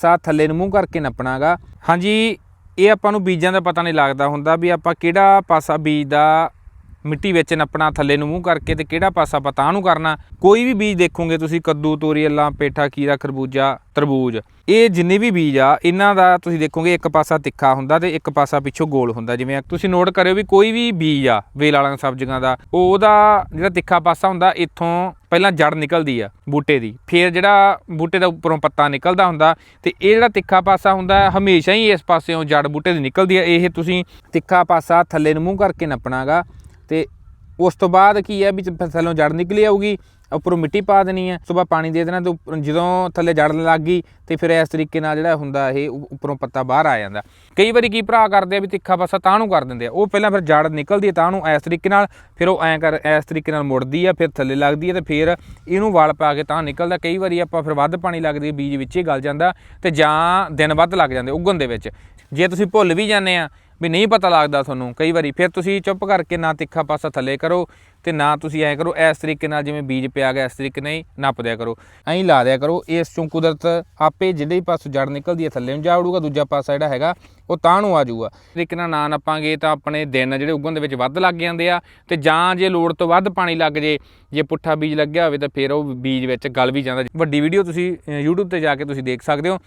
ਸਾ ਥੱਲੇ ਨੂੰ ਮੂੰਹ ਕਰਕੇ ਨੱਪਣਾਗਾ। ਹਾਂਜੀ, ਇਹ ਆਪਾਂ ਨੂੰ ਬੀਜਾਂ ਦਾ ਪਤਾ ਨਹੀਂ ਲੱਗਦਾ ਹੁੰਦਾ ਵੀ ਆਪਾਂ ਕਿਹੜਾ ਪਾਸਾ ਬੀਜ ਦਾ ਮਿੱਟੀ ਵਿੱਚ ਨੱਪਣਾ ਥੱਲੇ ਨੂੰ ਮੂੰਹ ਕਰਕੇ ਤੇ ਕਿਹੜਾ ਪਾਸਾ ਪਤਾ ਤਾਂ ਨੂੰ ਕਰਨਾ? ਕੋਈ ਵੀ ਬੀਜ ਦੇਖੋਗੇ ਤੁਸੀਂ, ਕੱਦੂ, ਤੋਰੀ, ਅੱਲਾ, ਪੇਠਾ, ਖੀਰਾ, ਖਰਬੂਜਾ, ਤਰਬੂਜ। ਇਹ ਜਿੰਨੇ ਵੀ ਬੀਜ ਆ, ਇਹਨਾਂ ਦਾ ਤੁਸੀਂ ਦੇਖੋਗੇ ਇੱਕ ਪਾਸਾ ਤਿੱਖਾ ਹੁੰਦਾ ਤੇ ਇੱਕ ਪਾਸਾ ਪਿੱਛੋਂ ਗੋਲ ਹੁੰਦਾ। ਜਿਵੇਂ ਤੁਸੀਂ ਨੋਟ ਕਰਿਓ ਵੀ ਕੋਈ ਵੀ ਬੀਜ ਆ, ਵੇਲ ਵਾਲੀਆਂ ਸਬਜ਼ੀਆਂ ਦਾ ਉਹਦਾ ਜਿਹੜਾ ਤਿੱਖਾ ਪਾਸਾ ਹੁੰਦਾ, ਇੱਥੋਂ ਪਹਿਲਾਂ ਜੜ ਨਿਕਲਦੀ ਆ ਬੂਟੇ ਦੀ। ਫਿਰ ਜਿਹੜਾ ਬੂਟੇ ਦਾ ਉੱਪਰੋਂ ਪੱਤਾ ਨਿਕਲਦਾ ਹੁੰਦਾ ਤੇ ਇਹ ਜਿਹੜਾ ਤਿੱਖਾ ਪਾਸਾ ਹੁੰਦਾ, ਹਮੇਸ਼ਾ ਹੀ ਇਸ ਪਾਸਿਓਂ ਜੜ ਬੂਟੇ ਦੀ ਨਿਕਲਦੀ ਆ। ਇਹ ਤੁਸੀਂ ਤਿੱਖਾ ਪਾਸਾ ਥੱਲੇ ਨੂੰ ਮੂੰਹ ਕਰਕੇ ਨੱਪਣਾਗਾ। ਤੇ ਉਸ ਤੋਂ ਬਾਅਦ ਕੀ ਹੈ ਵੀ ਜ- ਥੱਲੋਂ ਜੜ ਨਿਕਲੀ ਆਊਗੀ ਉੱਪਰੋਂ ਮਿੱਟੀ ਪਾ ਦੇਣੀ ਹੈ ਉਸ ਪਾਣੀ ਦੇ ਦੇਣਾ ਤੇ ਉੱਪਰ- ਜਦੋਂ ਥੱਲੇ ਜੜ ਲੱਗ ਗਈ ਤੇ ਫਿਰ ਇਸ ਤਰੀਕੇ ਨਾਲ ਜਿਹੜਾ ਹੁੰਦਾ ਇਹ ਉੱਪਰੋਂ ਪੱਤਾ ਬਾਹਰ ਆ ਜਾਂਦਾ। ਕਈ ਵਾਰੀ ਕੀ ਭਰਾ ਕਰਦੇ ਆ ਵੀ ਤਿੱਖਾ ਪਾਸਾ ਤਾਂ ਨੂੰ ਕਰ ਦਿੰਦੇ ਆ, ਉਹ ਪਹਿਲਾਂ ਫਿਰ ਜੜ ਨਿਕਲਦੀ ਹੈ ਤਾਂ ਨੂੰ ਇਸ ਤਰੀਕੇ ਨਾਲ, ਫਿਰ ਉਹ ਐਂ ਕਰ, ਇਸ ਤਰੀਕੇ ਨਾਲ ਮੁੜਦੀ ਆ ਫਿਰ ਥੱਲੇ ਲੱਗਦੀ ਹੈ ਤੇ ਫਿਰ ਇਹਨੂੰ ਵਲ ਪਾ ਕੇ ਤਾਂ ਨਿਕਲਦਾ। ਕਈ ਵਾਰੀ ਆਪਾਂ ਫਿਰ ਵੱਧ ਪਾਣੀ ਲੱਗਦੀ ਬੀਜ ਵਿੱਚ ਹੀ ਗਲ ਜਾਂਦਾ ਤੇ ਜਾਂ ਦਿਨ ਵੱਧ ਲੱਗ ਜਾਂਦੇ ਉੱਗਣ ਦੇ ਵਿੱਚ। ਜੇ ਤੁਸੀਂ ਭੁੱਲ ਵੀ ਜਾਂਦੇ ਆ ਵੀ ਨਹੀਂ ਪਤਾ ਲੱਗਦਾ ਤੁਹਾਨੂੰ, ਕਈ ਵਾਰੀ ਫਿਰ ਤੁਸੀਂ ਚੁੱਪ ਕਰਕੇ ਨਾ ਤਿੱਖਾ ਪਾਸਾ ਥੱਲੇ ਕਰੋ ਤੇ ਨਾ ਤੁਸੀਂ ਐਂ ਕਰੋ, ਇਸ ਤਰੀਕੇ ਨਾਲ ਜਿਵੇਂ ਬੀਜ ਪਿਆ ਗਿਆ ਇਸ ਤਰੀਕੇ ਨਾਲ ਹੀ ਨੱਪ ਦਿਆ ਕਰੋ। ਐਂ ਲਾ ਦਿਆ ਕਰੋ ਇਸ ਚੋਂ ਕੁਦਰਤ ਆਪੇ ਜਿਹੜੇ ਪਾਸੋਂ ਜੜ ਨਿਕਲਦੀ ਹੈ ਥੱਲੇ ਨੂੰ ਜਾ ਉੜੂਗਾ ਦੂਜਾ ਪਾਸਾ ਜਿਹੜਾ ਹੈਗਾ ਉਹ ਤਾਂ ਨੂੰ ਆ ਜਾਊਗਾ। ਤਰੀਕੇ ਨਾਲ ਨਾ ਨੱਪਾਂਗੇ ਤਾਂ ਆਪਣੇ ਦਿਨ ਜਿਹੜੇ ਉੱਗਣ ਦੇ ਵਿੱਚ ਵੱਧ ਲੱਗ ਜਾਂਦੇ ਆ ਤੇ ਜਾਂ ਜੇ ਲੋੜ ਤੋਂ ਵੱਧ ਪਾਣੀ ਲੱਗ ਜੇ ਜੇ ਪੁੱਠਾ ਬੀਜ ਲੱਗਿਆ ਹੋਵੇ ਤਾਂ ਫਿਰ ਉਹ ਬੀਜ ਵਿੱਚ ਗਲ ਵੀ ਜਾਂਦਾ। ਵੱਡੀ ਵੀਡੀਓ ਤੁਸੀਂ ਅ, YouTube ਤੇ ਜਾ ਕੇ ਤੁਸੀਂ ਦੇਖ ਸਕਦੇ ਹੋ।